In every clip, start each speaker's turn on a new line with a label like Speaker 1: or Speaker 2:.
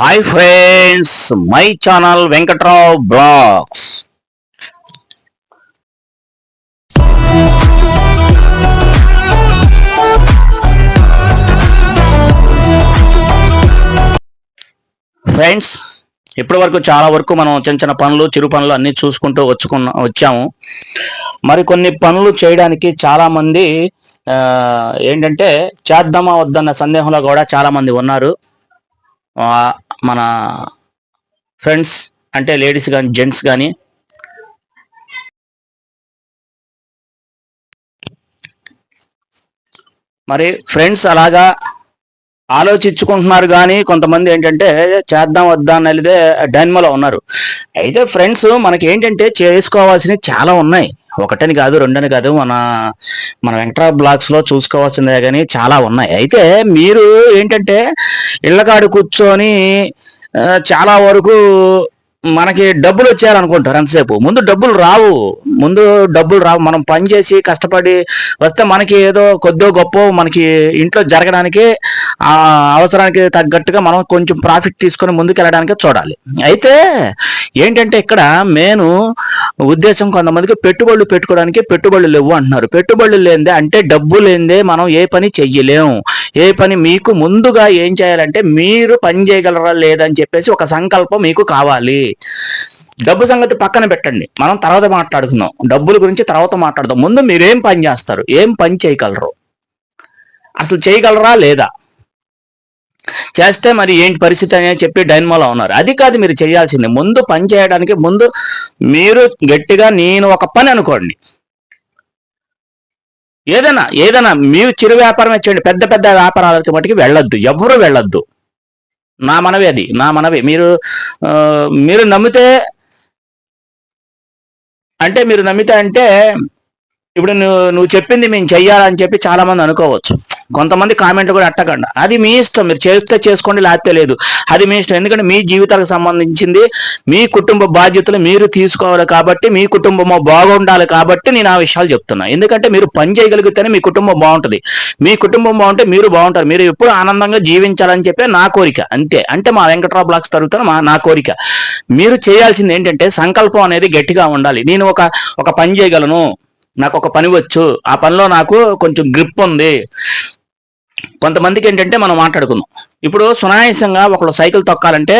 Speaker 1: Hi friends my channel Venkatrao vlogs. Friends ఇప్పటి వరకు చాలా వరకు మనం చిన్న చిన్న పనులు చిరు పనులు అన్ని చూసుకుంటూ వచ్చుకున్న వచ్చాము. మరి కొన్ని పనులు చేయడానికి చాలా మంది ఏంటంటే చేద్దామా వద్దన్న సందేహంలో కూడా చాలా మంది ఉన్నారు మన ఫ్రెండ్స్ అంటే లేడీస్ కానీ జెంట్స్ కానీ మరి ఫ్రెండ్స్ అలాగా ఆలోచించుకుంటున్నారు కానీ కొంతమంది ఏంటంటే చేద్దాం వద్దా అనేది డైన్మలో ఉన్నారు. అయితే ఫ్రెండ్స్ మనకి ఏంటంటే చేసుకోవాల్సినవి చాలా ఉన్నాయి. ఒకటని కాదు రెండని కాదు మన మన వెంకట్రా బ్లాగ్స్లో చూసుకోవాల్సిందే కానీ చాలా ఉన్నాయి. అయితే మీరు ఏంటంటే ఇళ్ళకాడు కూర్చొని చాలా వరకు మనకి డబ్బులు వచ్చారనుకుంటారు ఎంతసేపు ముందు డబ్బులు రావు. ముందు డబ్బులు రావు. మనం పని చేసి కష్టపడి వస్తే మనకి ఏదో కొద్దో గొప్ప మనకి ఇంట్లో జరగడానికి ఆ అవసరానికి తగ్గట్టుగా మనం కొంచెం ప్రాఫిట్ తీసుకొని ముందుకు వెళ్ళడానికి చూడాలి. అయితే ఏంటంటే ఇక్కడ మెయిన్ ఉద్దేశం కొంతమందికి పెట్టుబడులు పెట్టుకోవడానికి పెట్టుబడులు లేవు అంటున్నారు. పెట్టుబడులు లేదే అంటే డబ్బు లేదే మనం ఏ పని చెయ్యలేము ఏ పని మీకు ముందుగా ఏం చేయాలంటే మీరు పని చేయగలరా లేదని చెప్పేసి ఒక సంకల్పం మీకు కావాలి. డబ్బు సంగతి పక్కన పెట్టండి. మనం తర్వాత మాట్లాడుకుందాం. డబ్బుల గురించి తర్వాత మాట్లాడదాం. ముందు మీరేం పని చేస్తారు? ఏం పని చేయగలరు? అసలు చేయగలరా లేదా? చేస్తే మరి ఏంటి పరిస్థితి అని చెప్పి డైన్మోలో ఉన్నారు. అది కాదు మీరు చేయాల్సింది. ముందు పని చేయడానికి ముందు మీరు గట్టిగా నేను ఒక పని అనుకోండి. ఏదైనా ఏదైనా మీరు చిరు వ్యాపారం చేయండి పెద్ద పెద్ద వ్యాపారాలకి మటుకి వెళ్ళొద్దు. ఎవరు వెళ్ళొద్దు. నా మనవి అది. నా మనవి. మీరు మీరు నమ్మితే అంటే మీరు నమ్మితే అంటే ఇప్పుడు నువ్వు నువ్వు చెప్పింది మేము చెయ్యాలని చెప్పి చాలా మంది అనుకోవచ్చు. కొంతమంది కామెంట్ కూడా అట్టకండి. అది మీ ఇష్టం. మీరు చేస్తే చేసుకోండి లేకపోతే లేదు. అది మీ ఇష్టం. ఎందుకంటే మీ జీవితాలకు సంబంధించింది మీ కుటుంబ బాధ్యతలు మీరు తీసుకోవాలి కాబట్టి మీ కుటుంబం బాగుండాలి కాబట్టి నేను ఆ విషయాలు చెప్తున్నా. ఎందుకంటే మీరు పని చేయగలిగితేనే మీ కుటుంబం బాగుంటుంది. మీ కుటుంబం బాగుంటే మీరు బాగుంటారు. మీరు ఎప్పుడు ఆనందంగా జీవించాలని చెప్పే నా కోరిక. అంతే. అంటే మా వెంకట్రావు బ్లాక్స్ తరుగుతాను మా నా కోరిక. మీరు చేయాల్సింది ఏంటంటే సంకల్పం అనేది గట్టిగా ఉండాలి. నేను ఒక ఒక పని చేయగలను. నాకు ఒక పని వచ్చు. ఆ పనిలో నాకు కొంచెం గ్రిప్ ఉంది. కొంతమందికి ఏంటంటే మనం మాట్లాడుకుందాం. ఇప్పుడు సునాయాసంగా ఒకళ్ళు సైకిల్ తొక్కాలంటే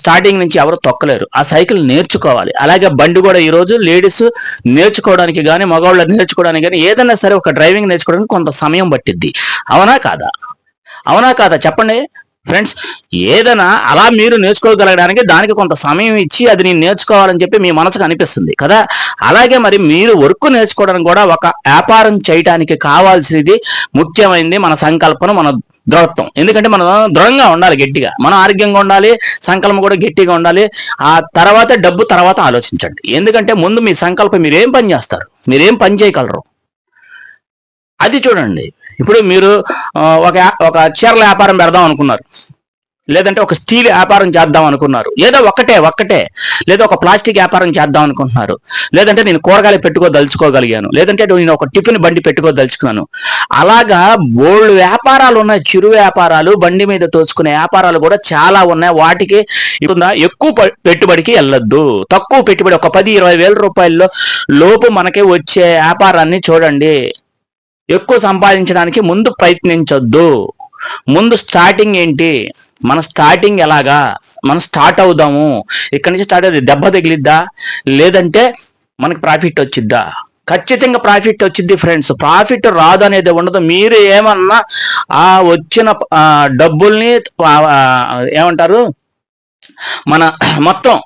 Speaker 1: స్టార్టింగ్ నుంచి ఎవరు తొక్కలేరు. ఆ సైకిల్ నేర్చుకోవాలి. అలాగే బండి కూడా ఈరోజు లేడీస్ నేర్చుకోవడానికి కానీ మగవాళ్ళు నేర్చుకోవడానికి కానీ ఏదైనా సరే ఒక డ్రైవింగ్ నేర్చుకోవడానికి కొంత సమయం పట్టిద్ది. అవునా కాదా? అవునా కాదా? చెప్పండి. ఫ్రెండ్స్ ఏదైనా అలా మీరు నేర్చుకోగలగడానికి దానికి కొంత సమయం ఇచ్చి అది నేను నేర్చుకోవాలని చెప్పి మీ మనసుకు అనిపిస్తుంది కదా? అలాగే మరి మీరు వర్క్ నేర్చుకోవడం కూడా ఒక వ్యాపారం చేయటానికి కావాల్సినది ముఖ్యమైనది మన సంకల్పన మన దృఢత్వం. ఎందుకంటే మనం దృఢంగా ఉండాలి గట్టిగా. మనం ఆరోగ్యంగా ఉండాలి సంకల్పం కూడా గట్టిగా ఉండాలి. ఆ తర్వాత డబ్బు తర్వాత ఆలోచించండి. ఎందుకంటే ముందు మీ సంకల్పం మీరేం పని చేస్తారు? మీరేం పని చేయగలరు? అది చూడండి. ఇప్పుడు మీరు ఒక ఒక చీరల వ్యాపారం పెడదాం అనుకున్నారు. లేదంటే ఒక స్టీల్ వ్యాపారం చేద్దాం అనుకున్నారు. ఏదో ఒక్కటే ఒక్కటే. లేదా ఒక ప్లాస్టిక్ వ్యాపారం చేద్దాం అనుకుంటున్నారు. లేదంటే నేను కూరగాయలు పెట్టుకోదలుచుకోగలిగాను. లేదంటే నేను ఒక టిఫిన్ బండి పెట్టుకోదలుచుకున్నాను. అలాగా బోల్డ్ వ్యాపారాలు ఉన్నాయి. చిరు వ్యాపారాలు బండి మీద తోచుకునే వ్యాపారాలు కూడా చాలా ఉన్నాయి. వాటికి ఇప్పుడుందా ఎక్కువ పెట్టుబడికి వెళ్ళొద్దు. తక్కువ పెట్టుబడి ఒక పది ఇరవై వేల రూపాయల్లో లోపు మనకి వచ్చే వ్యాపారాన్ని చూడండి. ఎక్కువ సంపాదించడానికి ముందు ప్రయత్నించొద్దు. ముందు స్టార్టింగ్ ఏంటి? మన స్టార్టింగ్ ఎలాగా? మనం స్టార్ట్ అవుదాము. ఇక్కడి నుంచి స్టార్ట్ అవుతుంది దెబ్బ తగిలిద్దా? లేదంటే మనకి ప్రాఫిట్ వచ్చిద్దా? ఖచ్చితంగా ప్రాఫిట్ వచ్చింది ఫ్రెండ్స్ ప్రాఫిట్ రాదు అనేది ఉండదు. మీరు ఏమన్నా ఆ వచ్చిన డబ్బుల్ని ఏమంటారు? మన మొత్తం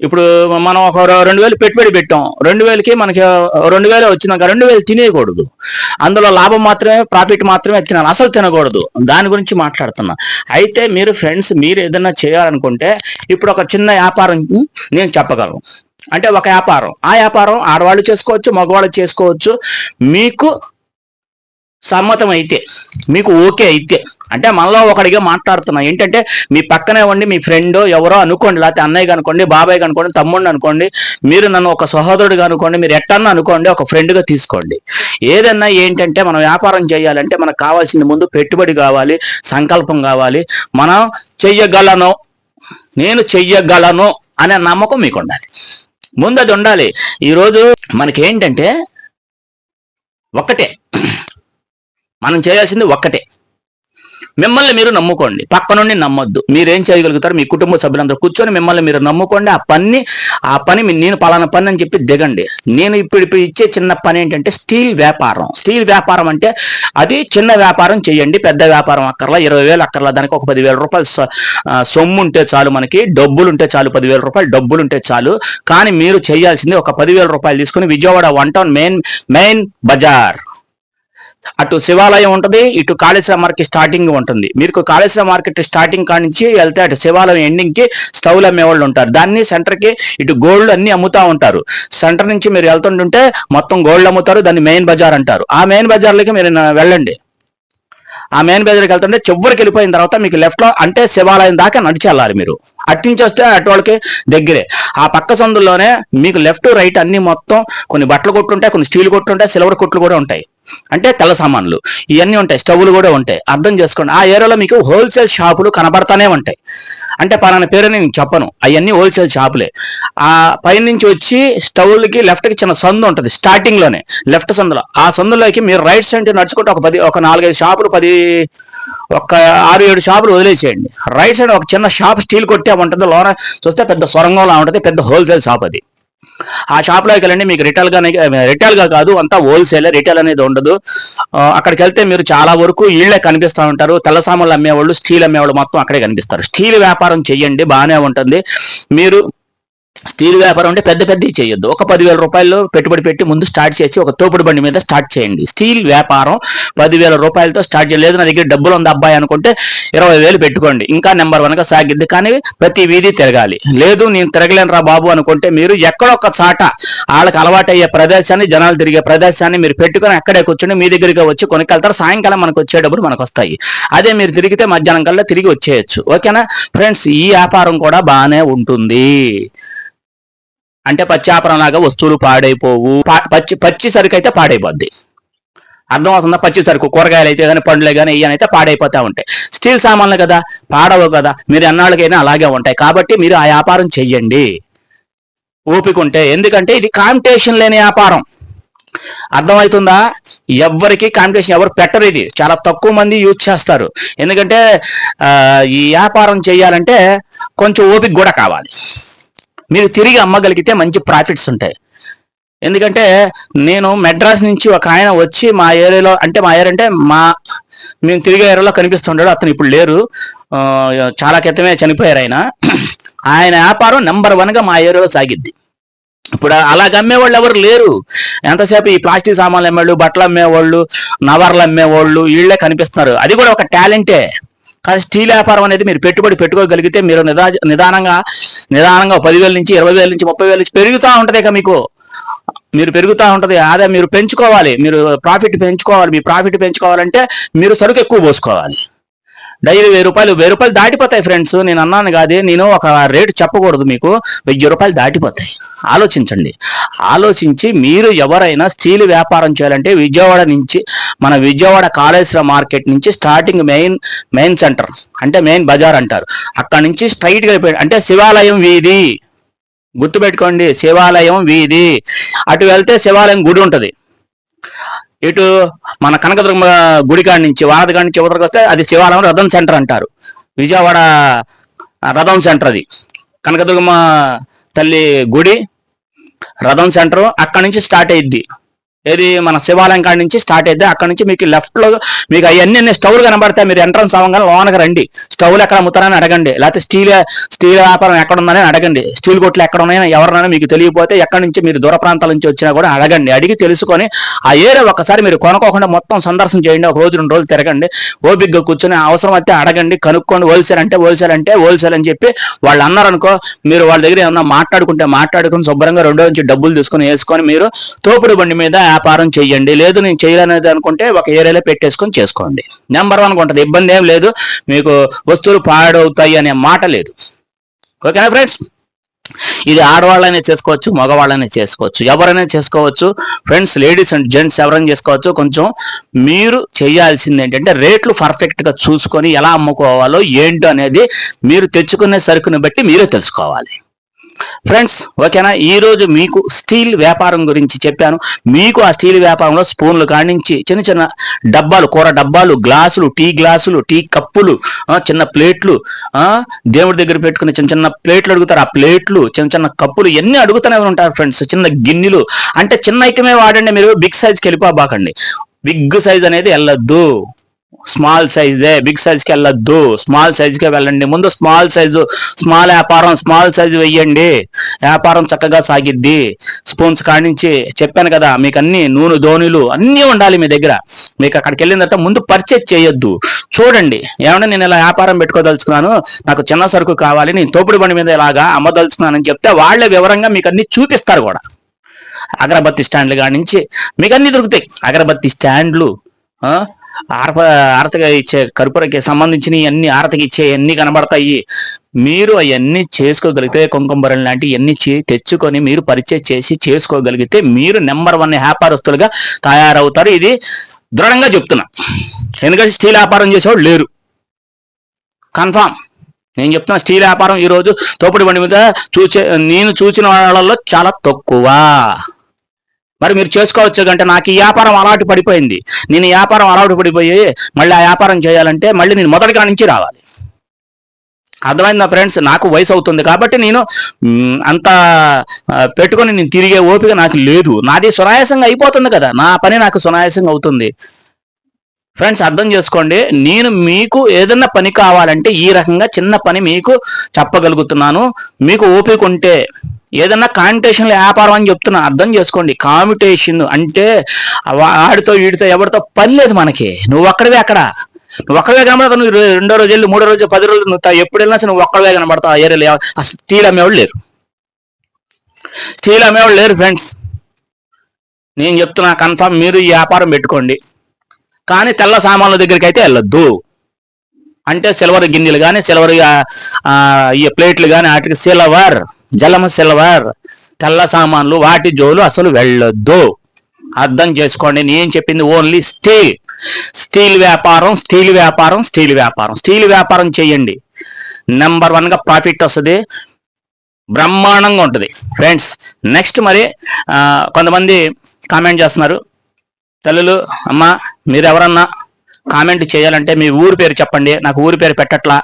Speaker 1: ఇప్పుడు మనం ఒక రెండు వేలు పెట్టుబడి పెట్టాం. రెండు వేలకి మనకి రెండు వేలు వచ్చినాక రెండు వేలు తినేయకూడదు. అందులో లాభం మాత్రమే ప్రాఫిట్ మాత్రమే తినాలి. అసలు తినకూడదు. దాని గురించి మాట్లాడుతున్నా. అయితే మీరు ఫ్రెండ్స్ మీరు ఏదైనా చేయాలనుకుంటే ఇప్పుడు ఒక చిన్న వ్యాపారం నేను చెప్పగలను. అంటే ఒక వ్యాపారం. ఆ వ్యాపారం ఆడవాళ్ళు చేసుకోవచ్చు మగవాళ్ళు చేసుకోవచ్చు. మీకు సమ్మతం అయితే మీకు ఓకే అయితే. అంటే మనలో ఒకడిగా మాట్లాడుతున్నాం. ఏంటంటే మీ పక్కనే ఉండి మీ ఫ్రెండ్ ఎవరో అనుకోండి లేకపోతే అన్నయ్య అనుకోండి బాబాయ్ అనుకోండి తమ్ముడిని అనుకోండి మీరు నన్ను ఒక సహోదరుడిగా అనుకోండి మీరు ఎట్టన్నా అనుకోండి ఒక ఫ్రెండ్గా తీసుకోండి. ఏదన్నా ఏంటంటే మనం వ్యాపారం చేయాలంటే మనకు కావాల్సింది ముందు పెట్టుబడి కావాలి సంకల్పం కావాలి. మనం చెయ్యగలను నేను చెయ్యగలను అనే నమ్మకం మీకు ఉండాలి ముందు అది ఉండాలి. ఈరోజు మనకేంటంటే ఒక్కటే మనం చేయాల్సింది ఒక్కటే. మిమ్మల్ని మీరు నమ్ముకోండి. పక్క నుండి నమ్మొద్దు. మీరేం చేయగలుగుతారు మీ కుటుంబ సభ్యులందరూ కూర్చొని మిమ్మల్ని మీరు నమ్ముకోండి. ఆ పని ఆ పని నేను పలానా పని అని చెప్పి దిగండి. నేను ఇప్పుడు ఇప్పుడు ఇచ్చే చిన్న పని ఏంటంటే స్టీల్ వ్యాపారం. స్టీల్ వ్యాపారం అంటే అది చిన్న వ్యాపారం చేయండి. పెద్ద వ్యాపారం అక్కర్లా. ఇరవై వేలు అక్కర్లా. దానికి ఒక పదివేల రూపాయలు సొమ్ము ఉంటే చాలు మనకి. డబ్బులు ఉంటే చాలు పదివేల రూపాయలు. డబ్బులు ఉంటే చాలు. కానీ మీరు చేయాల్సింది ఒక పదివేల రూపాయలు తీసుకుని Vijayawada one town main main Bazar. అటు శివాలయం ఉంటుంది ఇటు కాళేశ్వర మార్కెట్ స్టార్టింగ్ ఉంటుంది. మీరు కాళేశ్వర మార్కెట్ స్టార్టింగ్ కాడి నుంచి వెళ్తే అటు శివాలయం ఎండింగ్కి స్టవ్లు అమ్మేవాళ్ళు ఉంటారు. దాన్ని సెంటర్కి ఇటు గోల్డ్ అన్ని అమ్ముతా ఉంటారు. సెంటర్ నుంచి మీరు వెళ్తుంటుంటే మొత్తం గోల్డ్ అమ్ముతారు దాన్ని మెయిన్ బజార్ అంటారు. ఆ మెయిన్ బజార్లకి మీరు వెళ్ళండి. ఆ మెయిన్ బజార్కి వెళ్తుంటే చివరికి వెళ్ళిపోయిన తర్వాత మీకు లెఫ్ట్లో అంటే శివాలయం దాకా నడిచి వెళ్ళాలి మీరు. అటు నుంచి వస్తే అటు వాళ్ళకి దగ్గరే. ఆ పక్క సందుల్లోనే మీకు లెఫ్ట్ రైట్ అన్ని మొత్తం కొన్ని బట్టలు కొట్లుంటాయి కొన్ని స్టీల్ కొట్లుంటాయి సిల్వర్ కొట్లు కూడా ఉంటాయి. అంటే తెల్ల సామాన్లు. ఇవన్నీ ఉంటాయి స్టవ్లు కూడా ఉంటాయి. అర్థం చేసుకోండి. ఆ ఏరియాలో మీకు హోల్సేల్ షాపులు కనబడతానే ఉంటాయి. అంటే పలానా పేరు నేను చెప్పను. అవన్నీ హోల్సేల్ షాపులే. ఆ పైనుంచి వచ్చి స్టవ్లకి లెఫ్ట్కి చిన్న సందు ఉంటుంది స్టార్టింగ్లోనే లెఫ్ట్ సందులో. ఆ సందులోకి మీరు రైట్ సైడ్ నడుచుకుంటే ఒక పది ఒక నాలుగైదు షాపులు పది ఒక ఆరు ఏడు షాపులు వదిలేసేయండి. రైట్ సైడ్ ఒక చిన్న షాప్ స్టీల్ కొట్టే ఉంటుంది లోన చూస్తే పెద్ద సొరంగంలా ఉంటుంది పెద్ద హోల్సేల్ షాప్ అది. ఆ షాప్లోకి వెళ్ళండి మీకు రిటైల్గా రిటైల్గా కాదు అంతా హోల్సేల్ రిటైల్ అనేది ఉండదు. అక్కడికి వెళ్తే మీరు చాలా వరకు ఇళ్ళే కనిపిస్తూ ఉంటారు తెల్ల సామాన్లు అమ్మేవాళ్ళు స్టీల్ అమ్మేవాళ్ళు మొత్తం అక్కడే కనిపిస్తారు. స్టీల్ వ్యాపారం చెయ్యండి బాగానే ఉంటుంది. మీరు స్టీల్ వ్యాపారం అంటే పెద్ద పెద్దవి చేయొద్దు. ఒక పదివేల రూపాయలు పెట్టుబడి పెట్టి ముందు స్టార్ట్ చేసి ఒక తోపుడు బండి మీద స్టార్ట్ చేయండి. స్టీల్ వ్యాపారం పదివేల రూపాయలతో స్టార్ట్ చేయలేదు నా దగ్గర డబ్బులు ఉంది అబ్బాయి అనుకుంటే ఇరవై వేలు పెట్టుకోండి. ఇంకా నెంబర్ వన్గా సాగిద్ది. కానీ ప్రతి వీధి తిరగాలి. లేదు నేను తిరగలేను రా బాబు అనుకుంటే మీరు ఎక్కడొక్క చాట వాళ్ళకి అలవాటయ్యే ప్రదేశాన్ని జనాలు తిరిగే ప్రదేశాన్ని మీరు పెట్టుకొని అక్కడే కూర్చొని మీ దగ్గరికి వచ్చి కొనుక్కెళ్తారు. సాయంకాలం మనకు వచ్చేటప్పుడు మనకు వస్తాయి. అదే మీరు తిరిగితే మధ్యాహ్నం కల్లా తిరిగి వచ్చేయచ్చు. ఓకేనా? ఫ్రెండ్స్ ఈ వ్యాపారం కూడా బాగానే ఉంటుంది. అంటే పచ్చాపరం లాగా వస్తువులు పాడైపోవు. పా- పచ్చి పచ్చి సరుకు అయితే పాడైపోద్ది. అర్థం అవుతుందా పచ్చి సరుకు కూరగాయలు అయితే కానీ పండ్లే కానీ ఇవన్నీ అయితే పాడైపోతా ఉంటాయి. స్టీల్ సామాన్లు కదా పాడవు కదా మీరు ఎన్నాళ్ళకైనా అలాగే ఉంటాయి. కాబట్టి మీరు ఆ వ్యాపారం చెయ్యండి. ఓపిక ఉంటే. ఎందుకంటే ఇది కాంపిటీషన్ లేని వ్యాపారం. అర్థమవుతుందా? ఎవ్వరికి కాంపిటీషన్ ఎవరు పెట్టరు ఇది. చాలా తక్కువ మంది యూజ్ చేస్తారు. ఎందుకంటే ఈ వ్యాపారం చేయాలంటే కొంచెం ఓపిక కూడా కావాలి. మీరు తిరిగి అమ్మగలిగితే మంచి ప్రాఫిట్స్ ఉంటాయి. ఎందుకంటే నేను మెడ్రాస్ నుంచి ఒక ఆయన వచ్చి మా ఏరియాలో అంటే మా ఏరియా అంటే మా మేము తిరిగే ఏరియాలో కనిపిస్తుంటాడు. అతను ఇప్పుడు లేరు. చాలా క్రితమే చనిపోయారు ఆయన. ఆయన వ్యాపారం నెంబర్ వన్గా మా ఏరియాలో సాగిద్ది. ఇప్పుడు అలా అమ్మేవాళ్ళు ఎవరు లేరు. ఎంతసేపు ఈ ప్లాస్టిక్ సామాన్లు అమ్మేవాళ్ళు బట్టలు అమ్మేవాళ్ళు నవర్లు అమ్మేవాళ్ళు వీళ్ళే కనిపిస్తున్నారు. అది కూడా ఒక టాలెంటే. కానీ స్టీల్ వ్యాపారం అనేది మీరు పెట్టుబడి పెట్టుకోగలిగితే మీరు నిదా నిదానంగా నిదానంగా పదివేల నుంచి ఇరవై వేల నుంచి ముప్పై వేల నుంచి పెరుగుతూ ఉంటుంది ఇక మీకు. మీరు పెరుగుతూ ఉంటుంది. ఆదా మీరు పెంచుకోవాలి. మీరు ప్రాఫిట్ పెంచుకోవాలి. మీ ప్రాఫిట్ పెంచుకోవాలంటే మీరు సరుకు ఎక్కువ పోసుకోవాలి. డైలీ వెయ్యి రూపాయలు వెయ్యి రూపాయలు దాటిపోతాయి ఫ్రెండ్స్ నేను అన్నాను కాదే నేను ఒక రేటు చెప్పకూడదు మీకు. వెయ్యి రూపాయలు దాటిపోతాయి. ఆలోచించండి. ఆలోచించి మీరు ఎవరైనా స్టీల్ వ్యాపారం చేయాలంటే విజయవాడ నుంచి మన విజయవాడ కాళేశ్వర మార్కెట్ నుంచి స్టార్టింగ్ మెయిన్ మెయిన్ సెంటర్ అంటే మెయిన్ బజార్ అంటారు. అక్కడ నుంచి స్ట్రైట్గా అంటే శివాలయం వీధి. గుర్తుపెట్టుకోండి శివాలయం వీధి. అటు వెళ్తే శివాలయం గుడి ఉంటుంది. ఇటు మన కనకదుర్గ గుడికాడి నుంచి వానదగాడి నుంచి ఉదరికి వస్తే అది శివాలయం రథం సెంటర్ అంటారు. విజయవాడ రథం సెంటర్ అది. కనకదుర్గమ్మ తల్లి గుడి రథం సెంటర్ అక్కడి నుంచి స్టార్ట్ అయ్యిద్ది ఏది మన శివాలయం కాడి నుంచి స్టార్ట్ అయితే అక్కడ నుంచి మీకు లెఫ్ట్లో మీకు అవన్నీ స్టవ్ కనబడతాయి. మీరు ఎంట్రన్స్ అవ్వగానే లోనకి రండి. స్టవ్లు ఎక్కడ అమ్ముతారని అడగండి. లేకపోతే స్టీల్ స్టీల్ వ్యాపారం ఎక్కడ ఉందని అడగండి. స్టీల్ కొట్లు ఎక్కడ ఉన్నాయని ఎవరినైనా మీకు తెలియకపోతే ఎక్కడి నుంచి మీరు దూర ప్రాంతాల నుంచి వచ్చినా కూడా అడగండి. అడిగి తెలుసుకొని ఆ ఏరియా ఒకసారి మీరు కొనుక్కోకుండా మొత్తం సందర్శన చేయండి. ఒక రోజు రెండు రోజులు తిరగండి. ఓపిక్గా కూర్చొని అవసరం అయితే అడగండి. కనుక్కోండి. హోల్సేల్ అంటే హోల్సేల్ అంటే హోల్సేల్ అని చెప్పి వాళ్ళు అన్నారనుకో మీరు వాళ్ళ దగ్గర ఏమన్నా మాట్లాడుకుంటే మాట్లాడుకుని శుభ్రంగా రెండో నుంచి డబ్బులు తీసుకొని వేసుకొని మీరు తోపుడు బండి మీద వ్యాపారం చెయ్యండి. లేదు నేను చేయాలనేది అనుకుంటే ఒక ఏరియాలో పెట్టేసుకొని చేసుకోండి. నెంబర్ వన్ ఉంటుంది. ఇబ్బంది ఏం లేదు. మీకు వస్తువులు పాడవుతాయి అనే మాట లేదు. ఓకేనా ఫ్రెండ్స్ ఇది ఆడవాళ్ళనే చేసుకోవచ్చు మగవాళ్ళనే చేసుకోవచ్చు. ఎవరైనా చేసుకోవచ్చు. ఫ్రెండ్స్ లేడీస్ అండ్ జెంట్స్ ఎవరైనా చేసుకోవచ్చు. కొంచెం మీరు చేయాల్సింది ఏంటంటే రేట్లు పర్ఫెక్ట్గా చూసుకొని ఎలా అమ్ముకోవాలో ఏంటో అనేది మీరు తెచ్చుకునే సరుకుని బట్టి మీరే తెలుసుకోవాలి. ఫ్రెండ్స్ ఓకేనా? ఈరోజు మీకు స్టీల్ వ్యాపారం గురించి చెప్పాను. మీకు ఆ స్టీల్ వ్యాపారంలో స్పూన్లు కానించి చిన్న చిన్న డబ్బాలు కూర డబ్బాలు గ్లాసులు టీ గ్లాసులు టీ కప్పులు చిన్న ప్లేట్లు దేవుడి దగ్గర పెట్టుకునే చిన్న చిన్న ప్లేట్లు అడుగుతారు. ఆ ప్లేట్లు చిన్న చిన్న కప్పులు ఎన్ని అడుగుతూనే ఉంటారు ఫ్రెండ్స్ చిన్న గిన్నెలు. అంటే చిన్న ఐటమే వాడండి మీరు బిగ్ సైజ్కి వెళ్ళిపోబాకండి బిగ్ సైజ్ అనేది వెళ్ళొద్దు. స్మాల్ సైజే బిగ్ సైజ్కి వెళ్ళొద్దు. స్మాల్ సైజ్కే వెళ్ళండి. ముందు స్మాల్ సైజు స్మాల్ వ్యాపారం స్మాల్ సైజు వెయ్యండి. వ్యాపారం చక్కగా సాగిద్ది. స్పూన్స్ కాడించి చెప్పాను కదా మీకు అన్ని నూనె ధోనిలు అన్నీ ఉండాలి మీ దగ్గర. మీకు అక్కడికి వెళ్ళిన తర్వాత ముందు పర్చేజ్ చేయొద్దు. చూడండి ఏమన్నా నేను ఇలా వ్యాపారం పెట్టుకోదలుచుకున్నాను నాకు చిన్న సరుకు కావాలి నేను తోపుడు బండి మీద ఇలాగా అమ్మదలుచుకున్నానని చెప్తే వాళ్ళే వివరంగా మీకు అన్ని చూపిస్తారు కూడా. అగరబత్తి స్టాండ్లు కానించి మీకు అన్ని దొరుకుతాయి. అగరబత్తి స్టాండ్లు ఆరప ఆరతగా ఇచ్చే కర్పూరకి సంబంధించిన అన్ని ఆరతకి ఇచ్చే అన్ని కనబడతాయి. మీరు అవన్నీ చేసుకోగలిగితే కుంకుంబరం లాంటి అన్ని తెచ్చుకొని మీరు పరిచయం చేసి చేసుకోగలిగితే మీరు నెంబర్ వన్ వ్యాపారస్తులుగా తయారవుతారు. ఇది దృఢంగా చెప్తున్నా. ఎందుకంటే స్టీల్ వ్యాపారం చేసేవాళ్ళు లేరు. కన్ఫామ్. నేను చెప్తున్నా స్టీల్ వ్యాపారం ఈరోజు తోపుడు బండి మీద చూచే నేను చూసిన వాళ్ళలో చాలా తక్కువ. మరి మీరు చేసుకోవచ్చు అంటే నాకు ఈ వ్యాపారం అలవాటు పడిపోయింది. నేను వ్యాపారం అలవాటు పడిపోయి మళ్ళీ ఆ వ్యాపారం చేయాలంటే మళ్ళీ నేను మొదటిగా నుంచి రావాలి. అర్థమైంది నా ఫ్రెండ్స్? నాకు వయసు అవుతుంది కాబట్టి నేను అంత పెట్టుకొని నేను తిరిగే ఓపిక నాకు లేదు. నాది సునాయాసంగా అయిపోతుంది కదా. నా పని నాకు సునాయాసంగా అవుతుంది. ఫ్రెండ్స్ అర్థం చేసుకోండి. నేను మీకు ఏదన్నా పని కావాలంటే ఈ రకంగా చిన్న పని మీకు చెప్పగలుగుతున్నాను. మీకు ఓపిక ఉంటే ఏదన్నా కాంపిటేషన్లో వ్యాపారం అని చెప్తున్నా అర్థం చేసుకోండి. కాంపిటేషన్ అంటే ఆడితో వీడితో ఎవరితో పని లేదు మనకి. నువ్వు ఒక్కడివే అక్కడ. నువ్వు ఒక్కడే కనబడతావు నువ్వు రెండో రోజు వెళ్ళి మూడో రోజు పది రోజులు నువ్వు ఎప్పుడు వెళ్ళినా నువ్వు ఒక్కడే కనబడతావు ఆ ఏరియాలో అసలు స్టీల్ అమ్మేవాళ్ళు లేరు. స్టీల్ అమ్మేవాళ్ళు లేరు ఫ్రెండ్స్ నేను చెప్తున్నా కన్ఫామ్ మీరు ఈ వ్యాపారం పెట్టుకోండి. కానీ తెల్ల సామాన్ల దగ్గరికి అయితే వెళ్ళొద్దు. అంటే సిల్వర్ గిన్నెలు కానీ సిల్వర్ ఈ ప్లేట్లు కానీ వాటికి సిల్వర్. జలము సిల్వర్ తెల్ల సామాన్లు వాటి జోలు అసలు వెళ్ళొద్దు. అర్థం చేసుకోండి నేను చెప్పింది ఓన్లీ స్టీల్. స్టీల్ వ్యాపారం స్టీల్ వ్యాపారం స్టీల్ వ్యాపారం. స్టీల్ వ్యాపారం చేయండి. నెంబర్ వన్గా ప్రాఫిట్ వస్తుంది. బ్రహ్మాండంగా ఉంటుంది. ఫ్రెండ్స్ నెక్స్ట్ మరి కొంతమంది కామెంట్ చేస్తున్నారు. తల్లులు అమ్మ మీరు ఎవరన్నా కామెంట్ చేయాలంటే మీ ఊరి పేరు చెప్పండి. నాకు ఊరి పేరు పెట్టట్లా.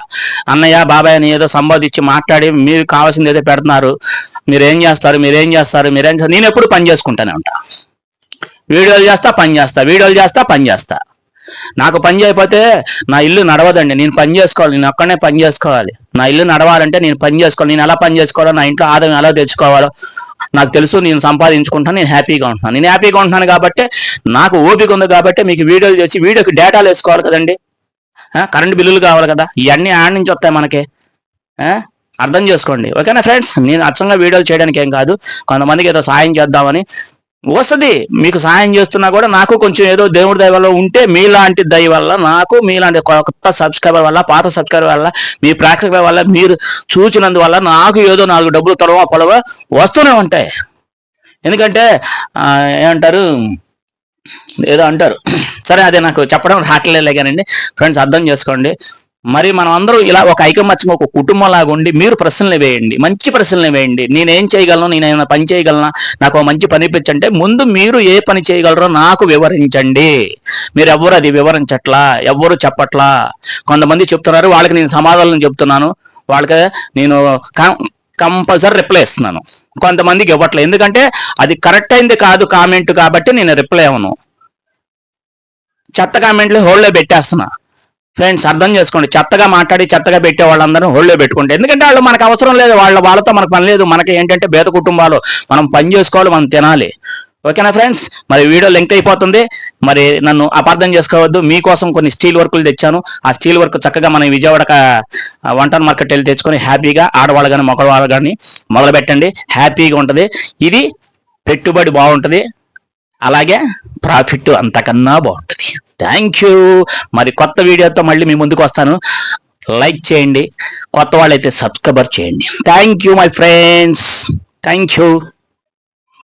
Speaker 1: అన్నయ్య బాబాయ్ అని ఏదో సంబోధించి మాట్లాడి మీరు కావాల్సింది ఏదో పెడుతున్నారు. మీరు ఏం చేస్తారు? మీరు ఏం చేస్తారు? మీరేం చేస్తారు నేను ఎప్పుడు పని చేసుకుంటానే ఉంటా. వీడియోలు చేస్తా పని చేస్తా. వీడియోలు చేస్తా పని చేస్తా. నాకు పని చేయకపోతే నా ఇల్లు నడవదండి. నేను పని చేసుకోవాలి. నేను ఒక్కనే పని చేసుకోవాలి. నా ఇల్లు నడవాలంటే నేను పని చేసుకోవాలి. నేను ఎలా పని చేసుకోవాలో నా ఇంట్లో ఆదాయం ఎలా తెచ్చుకోవాలో నాకు తెలుసు నేను సంపాదించుకుంటాను నేను హ్యాపీగా ఉంటున్నాను నేను హ్యాపీగా ఉంటున్నాను కాబట్టి నాకు ఓపిక ఉంది కాబట్టి మీకు వీడియోలు చేసి వీడియోకి డేటాలు వేసుకోవాలి కదండి. కరెంటు కరెంట్ బిల్లులు కావాలి కదా ఇవన్నీ ఆడ నుంచి వస్తాయి మనకి. అర్థం చేసుకోండి. ఓకేనా ఫ్రెండ్స్? నేను అచ్చంగా వీడియోలు చేయడానికి ఏం కాదు. కొంతమందికి ఏదో సాయం చేద్దామని వస్తుంది. మీకు సాయం చేస్తున్నా కూడా నాకు కొంచెం ఏదో దేవుడి దయ వల్ల ఉంటే మీలాంటి దయ వల్ల నాకు మీలాంటి కొత్త సబ్స్క్రైబర్ వల్ల పాత సబ్స్క్రైబర్ వల్ల మీ ప్రేక్షకుల వల్ల మీరు చూచినందువల్ల నాకు ఏదో నాలుగు డబ్బులు తొలవ పొలవ వస్తూనే ఉంటాయి. ఎందుకంటే ఏమంటారు ఏదో అంటారు. సరే అదే నాకు చెప్పడం రావట్లేదు కానండి. ఫ్రెండ్స్ అర్థం చేసుకోండి. మరి మనం అందరూ ఇలా ఒక ఐకమత్యం ఒక కుటుంబం లాగా ఉండి మీరు ప్రశ్నలు వేయండి మంచి ప్రశ్నలు వేయండి. నేనేం చేయగలను నేను ఏమైనా పని చేయగలనా నాకు మంచి పని ఇప్పించంటే ముందు మీరు ఏ పని చేయగలరో నాకు వివరించండి. మీరు ఎవరు అది వివరించట్లా ఎవరు చెప్పట్లా. కొంతమంది చెప్తున్నారు వాళ్ళకి నేను సమాధానం చెప్తున్నాను. వాళ్ళకి నేను కంపల్సరీ రిప్లై ఇస్తున్నాను. కొంతమందికి ఇవ్వట్లేదు ఎందుకంటే అది కరెక్ట్ అయింది కాదు కామెంట్ కాబట్టి నేను రిప్లై అవ్వను చెత్త కామెంట్లు హోల్డ్లో పెట్టేస్తున్నా. ఫ్రెండ్స్ అర్థం చేసుకోండి. చెత్తగా మాట్లాడి చెత్తగా పెట్టే వాళ్ళందరూ హోళ్ళో పెట్టుకుంటే. ఎందుకంటే వాళ్ళు మనకు అవసరం లేదు. వాళ్ళ వాళ్ళతో మనకు పని లేదు. మనకి ఏంటంటే పేద కుటుంబాలు. మనం పని చేసుకోవాలి మనం తినాలి. ఓకేనా ఫ్రెండ్స్ మరి వీడియో లెంగ్త్ అయిపోతుంది. మరి నన్ను అపార్థం చేసుకోవద్దు. మీకోసం కొన్ని స్టీల్ వర్కులు తెచ్చాను. ఆ స్టీల్ వర్క్ చక్కగా మనం విజయవాడ వంటర్ వంటన్ మార్కెట్ వెళ్ళి తెచ్చుకొని హ్యాపీగా ఆడవాళ్ళు కానీ మగవాళ్ళు కానీ మొదలు పెట్టండి హ్యాపీగా ఉంటుంది. ఇది పెట్టుబడి బాగుంటుంది. అలాగే ప్రాఫిట్ అంతకన్నా బాగుంటుంది. థ్యాంక్ యూ మరి కొత్త వీడియోతో మళ్ళీ మీ ముందుకు వస్తాను. లైక్ చేయండి. కొత్త వాళ్ళైతే సబ్స్క్రైబర్ చేయండి. Thank you my friends thank you